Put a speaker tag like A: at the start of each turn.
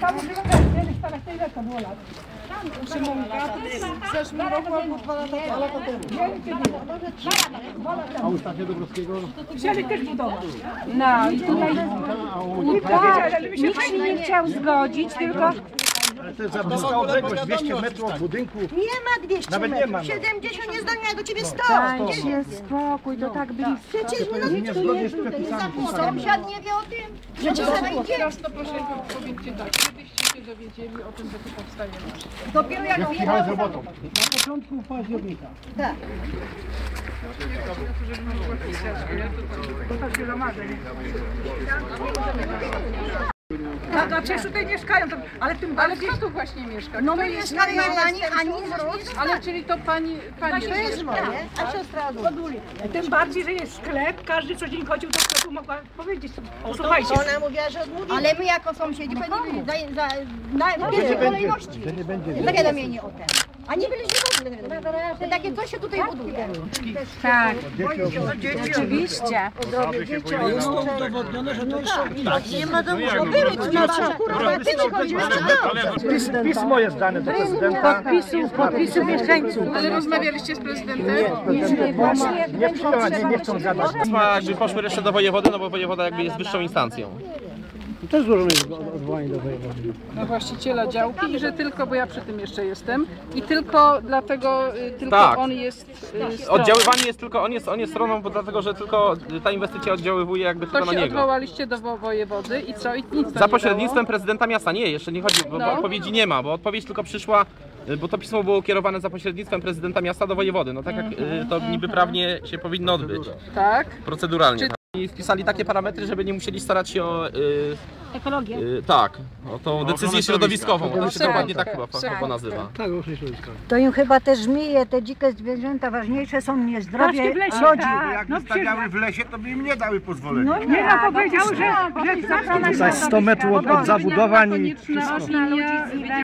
A: Tam używam kiedyś, teraz to ile to było lat? Szymonka, w zeszłym roku albo dwa lata temu.
B: A u Stefia Dobrowskiego?
A: Chcieli też budować.
C: No i tutaj
A: nie wiedział, że mi się
C: nie chciał zgodzić, tylko
B: Ale to jest za bliska odległość, 200 metrów od budynku.
D: Nie ma 200
B: Nawet nie
D: metrów.
B: ma, no.
D: 70 nie zdania do ciebie 100.
C: dajcie spokój, to tak blisko.
D: Przecież my
B: Nie zgodnie z przepisami.
D: sąsiad nie wie o tym. Przecież
A: Teraz to proszę powiedzcie tak, kiedyście się dowiedzieli o tym, że tu powstaje nasz.
D: dopiero jak
B: Jechałem z robotą.
E: Na początku października.
A: To się zamarzę, nie? No, no przecież tutaj mieszkają, to, ale tym bardziej... Ale kto tu właśnie mieszka?
D: No my mieszkamy
A: na-
D: ani, ani z
A: Ale czyli to pani, pani
D: To jest moje, a siostra Aduli.
A: Tym bardziej, że jest sklep, każdy co dzień chodził do sklepu, mogła powiedzieć, słuchajcie,
D: Ona mówiła, że odmówi. Ale my jako sąsiedzi powinni za, za, na pierwszej kolejności
B: Że nie będzie
D: zawiadomienie o tym. A nie byliśmy w ogóle zawiadomieni. Że takie coś się tutaj buduje.
C: Tak, oczywiście.
E: Jest to udowodnione, że to jest szok.
D: Nie ma domu, były tu na co, kurwa, ty do
B: Pis, pismo jest dane do prezydenta.
C: Podpisów, podpisów mieszkańców.
A: ale rozmawialiście z prezydentem?
C: Właśnie
B: Nie nie, nie chcą gadać.
F: Jakby poszły jeszcze do wojewody, no bo wojewoda jakby jest wyższą instancją.
E: Też złożone jest odwołanie do wojewody.
A: na właściciela działki i że tylko, bo ja przy tym jeszcze jestem, i tylko dlatego, y, tylko
F: Tak.
A: on jest y, stroną.
F: Oddziaływanie jest tylko, on jest, on jest stroną, bo dlatego, że tylko ta inwestycja oddziaływuje jakby tylko
A: To
F: na
A: się
F: niego.
A: odwołaliście do wo- wojewody i co? I nic to nie
F: Za pośrednictwem prezydenta miasta nie, jeszcze nie chodzi, bo, bo
A: No.
F: odpowiedzi nie ma, bo odpowiedź tylko przyszła, y, bo to pismo było kierowane za pośrednictwem prezydenta miasta do wojewody, no tak jak y, to niby prawnie się powinno odbyć,
A: dało? Tak?
F: proceduralnie. tak. I wpisali takie parametry, żeby nie musieli starać się o... Y,
D: ekologię.
F: y, tak, o tą decyzję środowiskową, to się
A: Tak,
F: dokładnie tak
A: tak,
F: chyba
A: tak.
F: chyba nazywa.
E: Tak, ochrony środowiska.
G: To im chyba te żmije, te dzikie zwierzęta ważniejsze są nie zdrowie ludzi.
B: Jakby stawiały w lesie, to by im nie dały pozwolenia.
A: Nie no, powiedział, że, że
E: Tutaj 100 metrów od, od zabudowań i
A: konieczna
E: wszystko.
A: opinia